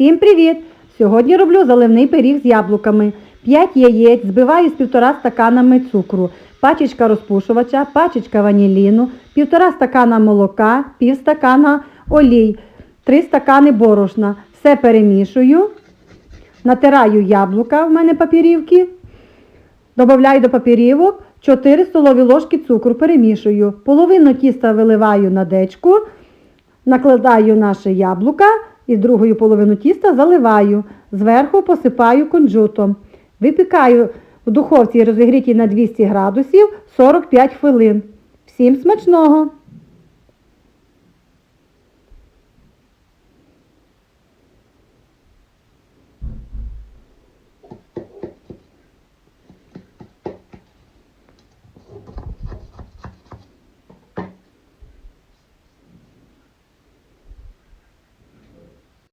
Всім привіт! Сьогодні роблю заливний пиріг з яблуками. 5 яєць збиваю з півтора стаканами цукру, пачечка розпушувача, пачечка ваніліну, півтора стакана молока, пів стакана олій, 3 стакани борошна. Все перемішую, натираю яблука, в мене папірівки, Добавляю до папірівок 4 столові ложки цукру, перемішую. Половину тіста виливаю на дечку, накладаю наше яблука і другою половину тіста заливаю. Зверху посипаю кунжутом. Випікаю в духовці розігрітій на 200 градусів 45 хвилин. Всім смачного!